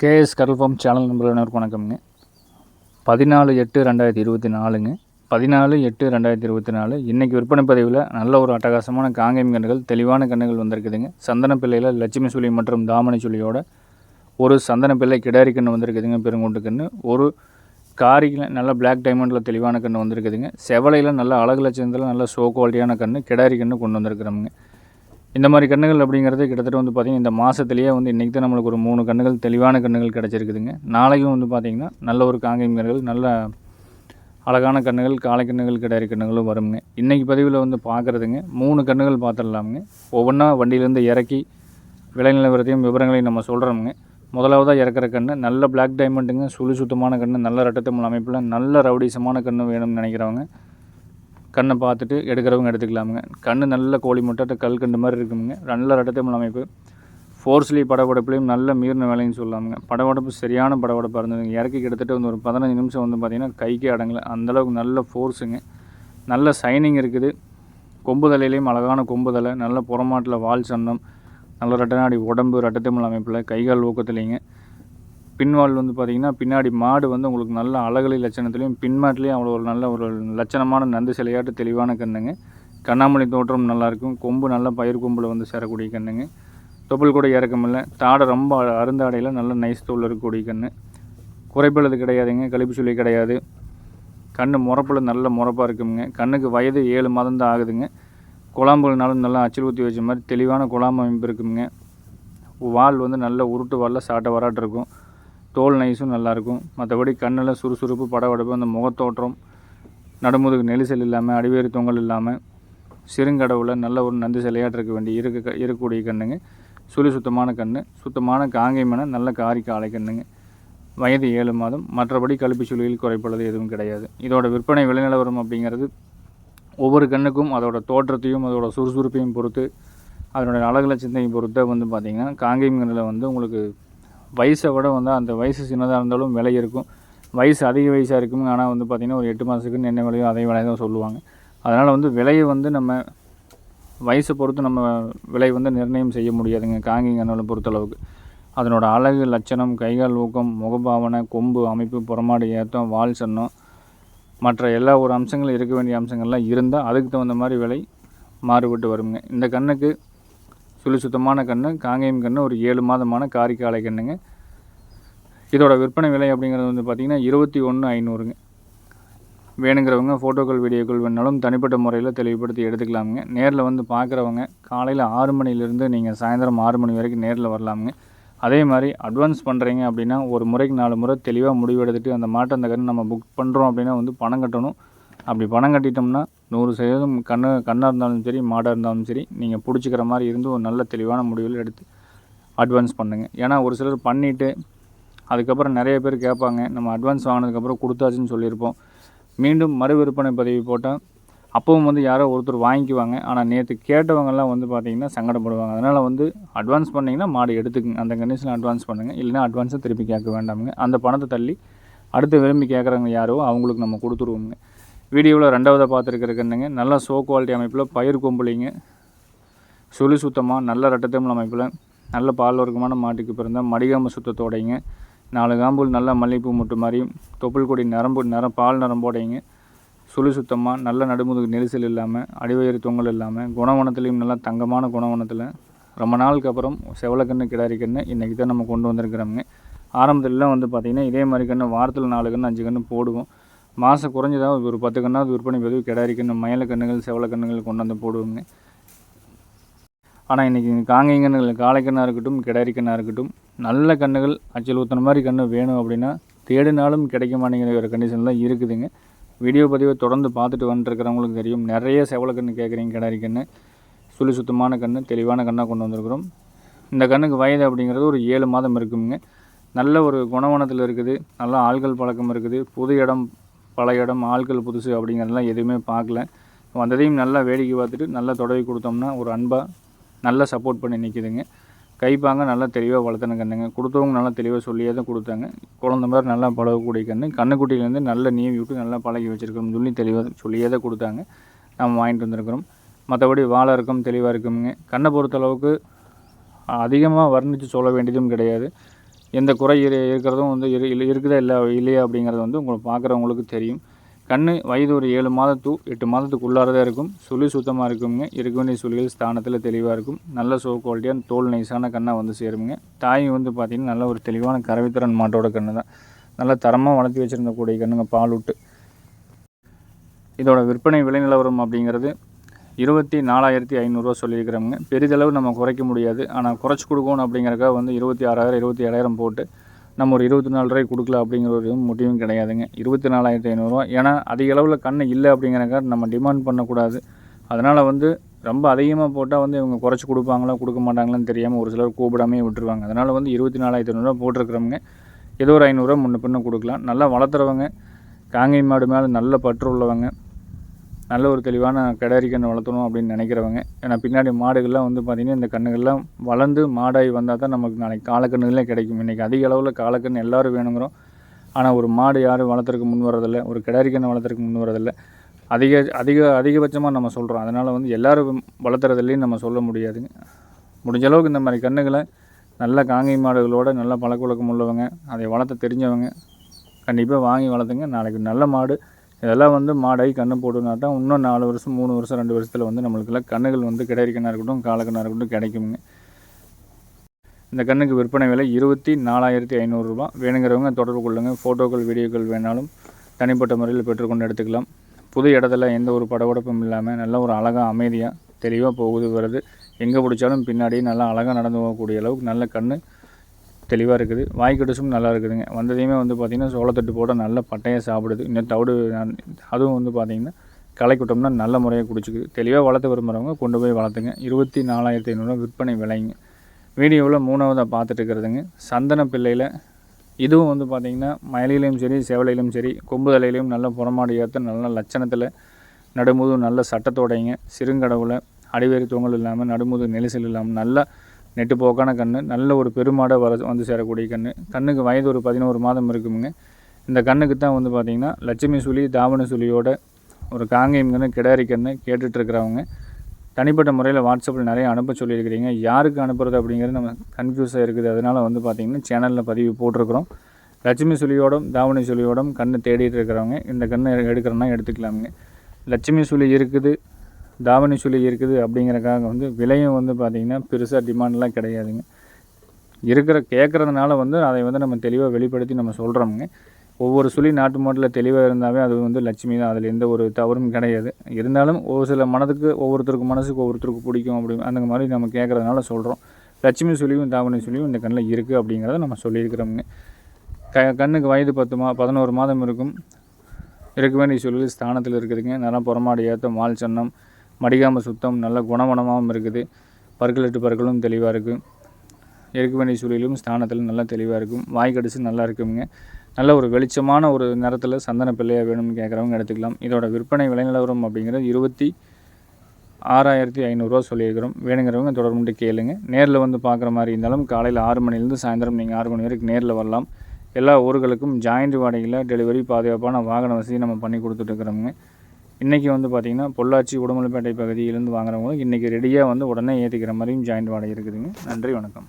KS கடல் channel நண்பர்களுக்கு வணக்கம்ங்க. பதினாலு எட்டு ரெண்டாயிரத்தி இருபத்தி நாலுங்க. பதினாலு எட்டு ரெண்டாயிரத்தி இருபத்தி நாலு. இன்றைக்கி விற்பனை பதிவில் நல்ல ஒரு அட்டகாசமான காங்கேயம் கன்றுகள் தெளிவான கன்றுகள் வந்திருக்குதுங்க. சந்தன பிள்ளையில் லட்சுமி சுழி மற்றும் தாமணி சுழியோட ஒரு சந்தன பிள்ளை கிடாரி கன்று வந்திருக்குதுங்க பெருங்கொண்டு கன்று. ஒரு காரியில் நல்ல பிளாக் டைமண்டில் தெளிவான கன்று வந்திருக்குதுங்க. செவலையில் நல்ல அழகு லட்சத்தில் நல்ல ஷோ குவாலிட்டியான கன்று கிடாரி கன்று கொண்டு வந்திருக்கிறோமுங்க. இந்த மாதிரி கன்றுகள் அப்படிங்கிறது கிட்டத்தட்ட வந்து பார்த்திங்கன்னா இந்த மாதத்துலேயே வந்து இன்றைக்கி தான் நம்மளுக்கு ஒரு மூணு கன்றுகள் தெளிவான கன்றுகள் கிடச்சிருக்குதுங்க. நாளைக்கும் வந்து பார்த்திங்கன்னா நல்ல ஒரு காங்கை மீன்கள் நல்ல அழகான கன்றுகள் காளை கன்றுகள் கிடையாது கன்றுகளும் வருங்க. இன்றைக்கி பதிவில் வந்து பார்க்குறதுங்க மூணு கன்றுகள் பார்த்துடலாமுங்க ஒவ்வொன்றா வண்டியிலேருந்து இறக்கி விலை நிலவரத்தையும் விவரங்களையும் நம்ம சொல்கிறோமுங்க முதலாவதாக இறக்குற கன்று நல்ல பிளாக் டைமண்டுங்க சுழி சுத்தமான கன்று நல்ல ரட்டத்தமிழ் அமைப்பில் நல்ல ரவுடிசமான கன்று வேணும்னு நினைக்கிறவங்க கண்ணை பார்த்துட்டு எடுக்கிறவங்க எடுத்துக்கலாமுங்க. கண் நல்ல கோழி முட்டை கல் கண்டு மாதிரி இருக்குங்க நல்ல ரட்டத்தை அமைப்பு ஃபோர்ஸ்லி படபடப்புலையும் நல்ல மீறின வேலைன்னு சொல்லலாமுங்க படபடப்பு சரியான படபடப்பாக இருந்ததுங்க. இறக்கி கிட்டத்தட்ட வந்து ஒரு பதினஞ்சு நிமிஷம் வந்து பார்த்திங்கன்னா கைக்கே அடங்கலை. அந்தளவுக்கு நல்ல ஃபோர்ஸுங்க நல்ல சைனிங் இருக்குது. கொம்பு தலையிலையும் அழகான கொம்பு தலை. நல்ல புறமாட்டில் வால் சன்னம். நல்ல ரெட்டநாடி உடம்பு ரெட்டத்தமிழ் அமைப்பில் கைகால் ஊக்கத்துலேங்க. பின்வால் வந்து பார்த்திங்கன்னா பின்னாடி மாடு வந்து உங்களுக்கு நல்ல அழகலி லட்சணத்துலேயும் பின்மாட்டிலையும் அவ்வளோ ஒரு நல்ல ஒரு லட்சணமான நந்து சிலையாட்டு தெளிவான கண்ணுங்க கண்ணாமணி தோற்றம் நல்லாயிருக்கும் கொம்பு நல்ல பயிர் கொம்பில் வந்து சேரக்கூடிய கண்ணுங்க தொப்புள் கூட இறக்கமில்லை தாடை ரொம்ப அருந்தாடையில் நல்ல நைஸ் தோல் இருக்கக்கூடிய கன்று. குறைப்பழுது கிடையாதுங்க. கழிப்பு சொல்லி கிடையாது. கண் முறப்பில் நல்ல முறப்பாக இருக்குங்க. கண்ணுக்கு வயது ஏழு மாதம் தான் ஆகுதுங்க. குழாம்புனாலும் நல்லா அச்சில் ஊற்றி வச்ச மாதிரி தெளிவான குழாம்பு அமைப்பு இருக்குங்க. வால் வந்து நல்ல உருட்டு வாலில் சாட்டை வராட்டு இருக்கும். தோல் நைஸும் நல்லாயிருக்கும். மற்றபடி கண்ணில் சுறுசுறுப்பு படபடப்பு அந்த முகத்தோற்றம் நடுமுதுகு நெரிசல் இல்லாமல் அடிவேறு தொங்கல் இல்லாமல் சிறுங்கடவுல நல்ல ஒரு நந்து சிலையாட்டு இருக்க வேண்டிய இருக்க இருக்கக்கூடிய கண்ணுங்க. சுழி சுத்தமான கன்று சுத்தமான காங்கைமன நல்ல காரி காலை கண்ணுங்க. வயது ஏழு மாதம் மற்றபடி கழுப்பி சுழியில் குறைப்பளது எதுவும் கிடையாது. இதோட விற்பனை விளைநிலவரம் அப்படிங்கிறது ஒவ்வொரு கண்ணுக்கும் அதோட தோற்றத்தையும் அதோட சுறுசுறுப்பையும் பொறுத்து அதனுடைய அழகு லட்சத்தையும் பொறுத்த வந்து பார்த்திங்கன்னா காங்கேயம் கண்ணில் வந்து உங்களுக்கு வயசை விட வந்து அந்த வயசு சின்னதாக இருந்தாலும் விலை இருக்கும். வயசு அதிக வயசாக இருக்கும். ஆனால் வந்து பார்த்திங்கன்னா ஒரு எட்டு மாதத்துக்கு என்ன விலையோ அதே விலை தான் சொல்லுவாங்க. அதனால் வந்து விலையை வந்து நம்ம வயசை பொறுத்து நம்ம விலை வந்து நிர்ணயம் செய்ய முடியாதுங்க. காங்கிங்கனோட பொறுத்தளவுக்கு. அதனோட அழகு லட்சணம் கைகால் ஊக்கம் முகபாவனை கொம்பு அமைப்பு புறமாடு ஏற்றம் வால் சன்னம் மற்ற எல்லா ஒரு அம்சங்களும் இருக்க வேண்டிய அம்சங்கள்லாம் இருந்தால் அதுக்கு தகுந்த மாதிரி விலை மாறுபட்டு வருங்க. இந்த கண்ணுக்கு சுழி சுத்தமான கன்று காங்கேயம் கன்று ஒரு ஏழு மாதமான காரிக்காலை கன்றுங்க. இதோட விற்பனை விலை அப்படிங்கிறது வந்து பார்த்திங்கன்னா இருபத்தி ஒன்று ஐநூறுங்க. வேணுங்கிறவங்க ஃபோட்டோக்கள் வீடியோக்கள் வேணாலும் தனிப்பட்ட முறையில் தெளிவுபடுத்தி எடுத்துக்கலாமுங்க. நேரில் வந்து பார்க்குறவங்க காலையில் ஆறு மணிலேருந்து நீங்கள் சாயந்தரம் ஆறு மணி வரைக்கும் நேரில் வரலாமுங்க. அதே மாதிரி அட்வான்ஸ் பண்ணுறீங்க அப்படின்னா ஒரு முறைக்கு நாலு முறை தெளிவாக முடிவு எடுத்துகிட்டு அந்த மாட்டை அந்த கன்று நம்ம புக் பண்ணுறோம் அப்படின்னா வந்து பணம் கட்டணும். அப்படி பணம் கட்டிட்டோம்னா நூறு சதவீதம் கண்ணு கண்ணாக இருந்தாலும் சரி மாடாக இருந்தாலும் சரி நீங்கள் பிடிச்சிக்கிற மாதிரி இருந்து ஒரு நல்ல தெளிவான முடிவில் எடுத்து அட்வான்ஸ் பண்ணுங்கள் ஏன்னா ஒரு சிலர் பண்ணிவிட்டு அதுக்கப்புறம் நிறைய பேர் கேட்பாங்க நம்ம அட்வான்ஸ் வாங்கினதுக்கப்புறம் கொடுத்தாச்சுன்னு சொல்லியிருப்போம். மீண்டும் மறு விற்பனை பதிவு போட்டால் அப்பவும் வந்து யாரோ ஒருத்தர் வாங்கிக்குவாங்க. ஆனால் நேற்று கேட்டவங்கெல்லாம் வந்து பார்த்திங்கன்னா சங்கடப்படுவாங்க. அதனால் வந்து அட்வான்ஸ் பண்ணிங்கன்னா மாடு எடுத்துக்குங்க. அந்த கண்டிஷனில் அட்வான்ஸ் பண்ணுங்கள் இல்லைனா அட்வான்ஸை திருப்பி கேட்க வேண்டாமுங்க. அந்த பணத்தை தள்ளி அடுத்து விரும்பி கேட்குறவங்க யாரோ அவங்களுக்கு நம்ம கொடுத்துருவோங்க வீடியோவில் ரெண்டாவதாக பார்த்துருக்கிற கண்ணுங்க நல்ல குவாலிட்டி அமைப்பில் பயிர் கொம்புலிங்க. சுழி சுத்தமாக நல்ல ரெட்டத்தமிழ் அமைப்பில் நல்ல பால் வர்க்கமான மாட்டுக்கு பிறந்த மடிகாம சுத்தத்தோடைங்க. நாலு காம்புல் நல்ல மல்லிகைப்பூ முட்டு மாதிரியும் தொப்புள் கொடி நரம்பு நிறம் பால் நரம்போடைங்க. சுழி சுத்தமாக நல்ல நடுமுதுகு நெரிசல் இல்லாமல் அடிவயிறு தொங்கல் இல்லாமல் குணவனத்துலேயும் நல்லா தங்கமான குணவனத்தில். ரொம்ப நாளுக்கு அப்புறம் செவலக்கண்ணு கிடாரி கண்ணு இன்றைக்கி தான் நம்ம கொண்டு வந்திருக்கிறோங்க ஆரம்பத்துலலாம் வந்து பார்த்திங்கன்னா இதே மாதிரி கன்று வாரத்தில் நாலு கன்று அஞ்சு கன்று போடுவோம். மாதம் குறைஞ்சதாக ஒரு பத்து கண்ணாவது விற்பனை பதிவு கிடாரி கன்று மயில கன்றுகள் செவல கன்றுகள் கொண்டு வந்து போடுவோங்க. ஆனால் இன்றைக்கி காங்கை கன்றுகள் காளை கண்ணாக இருக்கட்டும் கிடாரி கண்ணாக இருக்கட்டும் நல்ல கன்றுகள் அச்சல் ஊற்றுன மாதிரி கன்று வேணும் அப்படின்னா தேடினாலும் கிடைக்க மாட்டேங்கிற ஒரு இருக்குதுங்க. வீடியோ பதிவை தொடர்ந்து பார்த்துட்டு வந்துருக்கிறவங்களுக்கு தெரியும். நிறைய செவல கன்று கேட்குறீங்க கிடாரி கன்று சுழி சுத்தமான கன்று தெளிவான கண்ணாக கொண்டு வந்திருக்கிறோம். இந்த கண்ணுக்கு வயது அப்படிங்கிறது ஒரு ஏழு மாதம் இருக்குங்க. நல்ல ஒரு குணவனத்தில் இருக்குது. நல்ல ஆள்கள் பழக்கம் இருக்குது. புது இடம் பல இடம் ஆட்கள் புதுசு அப்படிங்கிறதெல்லாம் எதுவுமே பார்க்கல. வந்ததையும் நல்லா வேடிக்கை பார்த்துட்டு நல்லா தொடவி கொடுத்தோம்னா ஒரு அன்பாக நல்லா சப்போர்ட் பண்ணி நிற்கிதுங்க கைப்பாங்க நல்லா தெளிவாக வளர்த்தன கண்ணுங்க. கொடுத்தவங்க நல்லா தெளிவாக சொல்லியே தான் கொடுத்தாங்க. குழந்த மாதிரி நல்லா பழகக்கூடிய கண்ணு. கண்ணுக்குட்டியிலேருந்து நல்லா நீவி விட்டு நல்லா பழகி வச்சுருக்கோம் சொல்லி தெளிவாக சொல்லியே தான் கொடுத்தாங்க. நம்ம வாங்கிட்டு வந்திருக்கிறோம். மற்றபடி வாழை இருக்கும் தெளிவாக இருக்குங்க கண்ணை பொறுத்தளவுக்கு அதிகமாக வர்ணித்து சொல்ல வேண்டியதும் கிடையாது. எந்த குறை இரு இருக்கிறதும் வந்து இரு இல்லை இருக்குதா இல்லை இல்லையா அப்படிங்கிறது வந்து உங்களுக்கு பார்க்குறவங்களுக்கு தெரியும். கண் வயது ஒரு ஏழு மாதத்து எட்டு மாதத்துக்குள்ளார தான் இருக்கும். சுழி சுத்தமாக இருக்குங்க. இருக்க வேண்டிய சுழிகள் ஸ்தானத்தில் தெளிவாக இருக்கும். நல்ல சோ குவாலிட்டியான தோல் நைஸான கண்ணாக வந்து சேருங்க தாய் வந்து பார்த்திங்கன்னா நல்ல ஒரு தெளிவான கரவித்திறன் மாட்டோட கன்று தான் நல்ல தரமாக வளர்த்தி வச்சுருந்த கூடிய கண்ணுங்க பால் விட்டு இதோட விற்பனை விலை நிலவரம் அப்படிங்கிறது இருபத்தி நாலாயிரத்தி ஐநூறுரூவா சொல்லியிருக்கிறவங்க. பெரிதளவு நம்ம குறைக்க முடியாது. ஆனால் குறைச்சி கொடுக்கணும் அப்படிங்கிறக்காக வந்து இருபத்தி ஆறாயிரம் இருபத்தி ஏழாயிரம் போட்டு நம்ம ஒரு இருபத்தி நாலு ரூபாய் கொடுக்கல அப்படிங்கிற ஒரு முடிவும் கிடையாதுங்க. இருபத்தி நாலாயிரத்தி ஐநூறுரூவா ஏன்னா அதிக அளவில் கண் இல்லை அப்படிங்கிறக்காக நம்ம டிமாண்ட் பண்ணக்கூடாது. அதனால் வந்து ரொம்ப அதிகமாக போட்டால் வந்து இவங்க குறைச்சி கொடுப்பாங்களா கொடுக்க மாட்டாங்களான்னு தெரியாமல் ஒரு சிலர் கூப்பிடாமே விட்டுருவாங்க. அதனால் வந்து இருபத்தி நாலாயிரத்தி ஐநூறுரூவா போட்டிருக்கிறவங்க ஏதோ ஒரு ஐநூறுரூவா முன்ன பின்ன கொடுக்கலாம். நல்லா வளர்த்துறவங்க காங்கை மாடு மேலே நல்ல பற்று உள்ளவங்க நல்ல ஒரு தெளிவான கிடாரி கன்று வளர்த்தணும் அப்படின்னு நினைக்கிறவங்க. ஏன்னா பின்னாடி மாடுகள்லாம் வந்து பார்த்திங்கன்னா இந்த கன்றுகள்லாம் வளர்ந்து மாடாகி வந்தால் தான் நமக்கு நாளைக்கு காலக்கண்ணுகளே கிடைக்கும். இன்றைக்கி அதிக அளவில் காலக்கன்று எல்லோரும் வேணுங்கிறோம். ஆனால் ஒரு மாடு யாரும் வளர்த்துறதுக்கு முன் வரதில்லை ஒரு கிடாரி கன்று வளர்த்துறதுக்கு முன் வரதில்லை அதிக அதிக அதிகபட்சமாக நம்ம சொல்கிறோம் அதனால் வந்து எல்லோரும் வளர்த்துறதுலேயும் நம்ம சொல்ல முடியாதுங்க. முடிஞ்ச அளவுக்கு இந்த மாதிரி கன்றுகளை நல்ல காங்கை மாடுகளோட நல்ல பழக்கவழக்கம் உள்ளவங்க அதை வளர்த்த தெரிஞ்சவங்க கண்டிப்பாக வாங்கி வளர்த்துங்க. நாளைக்கு நல்ல மாடு இதெல்லாம் வந்து மாடாகி கண்ணு போட்டுனா தான் இன்னும் நாலு வருஷம் மூணு வருஷம் ரெண்டு வருஷத்தில் வந்து நம்மளுக்கெல்லாம் கண்ணுகள் வந்து கிடைக்கணா இருக்கட்டும் காலக்கண்ணாக இருக்கட்டும் கிடைக்குங்க. இந்த கண்ணுக்கு விற்பனை விலை இருபத்தி நாலாயிரத்தி ஐநூறுரூவா வேணுங்கிறவங்க தொடர்பு கொள்ளுங்கள் ஃபோட்டோக்கள் வீடியோக்கள் வேணாலும் தனிப்பட்ட முறையில் பெற்றுக்கொண்டு எடுத்துக்கலாம். புது இடத்துல எந்த ஒரு படபடப்பும் இல்லாமல் நல்ல ஒரு அழகாக அமைதியாக தெளிவாக போகுது வருது. எங்கே பிடிச்சாலும் பின்னாடி நல்லா அழகாக நடந்து போகக்கூடிய அளவுக்கு நல்ல கண் தெளிவாக இருக்குது. வாய்க்கடிசும் நல்லா இருக்குதுங்க. வந்ததையுமே வந்து பார்த்திங்கன்னா சோளத்தட்டு போட நல்ல பட்டையாக சாப்பிடுது. இன்னும் தவிடு அதுவும் வந்து பார்த்திங்கன்னா களை குட்டம்னா நல்ல முறையாக குடிச்சிக்குது. தெளிவாக வளர்த்து விரும்புகிறவங்க கொண்டு போய் வளர்த்துங்க. இருபத்தி நாலாயிரத்தி ஐநூறுரூவா விற்பனை விலைங்க. வீடியோவில் மூணாவதாக பார்த்துட்டு இருக்கிறதுங்க. சந்தன பிள்ளையில் இதுவும் வந்து பார்த்திங்கன்னா மயிலையிலையும் சரி சேவலையிலும் சரி கொம்பு தலையிலையும் நல்ல புறமாடி ஏற்ற நல்ல லட்சணத்தில் நடுமுது நல்ல சட்டத்தோடைங்க. சிறுங்கடவுல அடிவேறு தொங்கல் இல்லாமல் நடுமுது நெரிசல் இல்லாமல் நல்லா நெட்டு போக்கான கன்று நல்ல ஒரு பெருமாடை வர வந்து சேரக்கூடிய கன்று கண்ணுக்கு வயது ஒரு பதினோரு மாதம் இருக்குமுங்க. இந்த கண்ணுக்கு தான் வந்து பார்த்திங்கன்னா லட்சுமி சுழி தாவண சுழியோட ஒரு காங்கேயம் கன்று கிடாரி கன்று கேட்டுட்ருக்கிறவங்க. தனிப்பட்ட முறையில் வாட்ஸ்அப்பில் நிறைய அனுப்ப சொல்லியிருக்கிறீங்க. யாருக்கு அனுப்புறது அப்படிங்கிறது நம்ம கன்ஃபியூஸாக இருக்குது. அதனால் வந்து பார்த்திங்கன்னா சேனலில் பதிவு போட்டிருக்கிறோம். லட்சுமி சுழியோடும் தாவணி சுழியோடும் கண்ணு தேடிட்டு இருக்கிறவங்க. இந்த கண்ணை எடுக்கிறோன்னா எடுத்துக்கலாமுங்க. லட்சுமி சுழி இருக்குது. தாவணி சுழி இருக்குது அப்படிங்கிறக்காக வந்து விலையும் வந்து பார்த்திங்கன்னா பெருசாக டிமாண்ட்லாம் கிடையாதுங்க. இருக்கிற கேட்குறதுனால வந்து அதை வந்து நம்ம தெளிவாக வெளிப்படுத்தி நம்ம சொல்கிறோமுங்க ஒவ்வொரு சுழி நாட்டு மாட்டில் தெளிவாக இருந்தாவே அது வந்து லட்சுமி தான். அதில் எந்த ஒரு தவறும் கிடையாது. இருந்தாலும் ஒரு சில மனதுக்கு ஒவ்வொருத்தருக்கு மனசுக்கு ஒவ்வொருத்தருக்கு பிடிக்கும் அப்படி அந்த மாதிரி நம்ம கேட்குறதுனால சொல்கிறோம் லட்சுமி சுழியும் தாவணி சுழியும் இந்த கண்ணில் இருக்குது அப்படிங்கிறத நம்ம சொல்லியிருக்கிறோமுங்க. க கண்ணுக்கு வயது பத்து மா பதினோரு மாதம் இருக்கும். இருக்க வேண்டிய சூழல் ஸ்தானத்தில் இருக்குதுங்க. நல்லா புறமாடி ஏற்ற மால் சன்னம் மடிக்காமல் சுத்தம் நல்ல குணமனமாகவும் இருக்குது. பற்கள் பற்களும் தெளிவாக இருக்கும் எருக்கு வேண்டிய சூழலும் ஸ்தானத்தில் நல்லா தெளிவாக இருக்கும் வாய் கடிச்சு நல்லா இருக்குங்க நல்ல ஒரு வெளிச்சமான ஒரு நேரத்தில் சந்தன பிள்ளையாக வேணும்னு கேட்குறவங்க எடுத்துக்கலாம். இதோட விற்பனை விலைநிலவரம் அப்படிங்கிறது இருபத்தி ஆறாயிரத்தி ஐநூறுரூவா சொல்லியிருக்கிறோம். வேணுங்கிறவங்க தொடர்புட்டு கேளுங்க. நேரில் வந்து பார்க்குற மாதிரி இருந்தாலும் காலையில் ஆறு மணிலேருந்து சாயந்தரம் நீங்கள் ஆறு மணி வரைக்கும் நேரில் வரலாம். எல்லா ஊர்களுக்கும் ஜாயிண்ட் வாடகையில் டெலிவரி பாதுகாப்பான வாகன வசதி நம்ம பண்ணி கொடுத்துட்ருக்குறோங்க இன்றைக்கி வந்து பார்த்திங்கன்னா பொள்ளாச்சி உடமலைப்பேட்டை பகுதியிலேருந்து வாங்குறவங்களுக்கு இன்றைக்கி ரெடியாக வந்து உடனே ஏற்றிக்கிற மாதிரியும் ஜாயிண்ட் வாடகை இருக்குதுங்க. நன்றி வணக்கம்.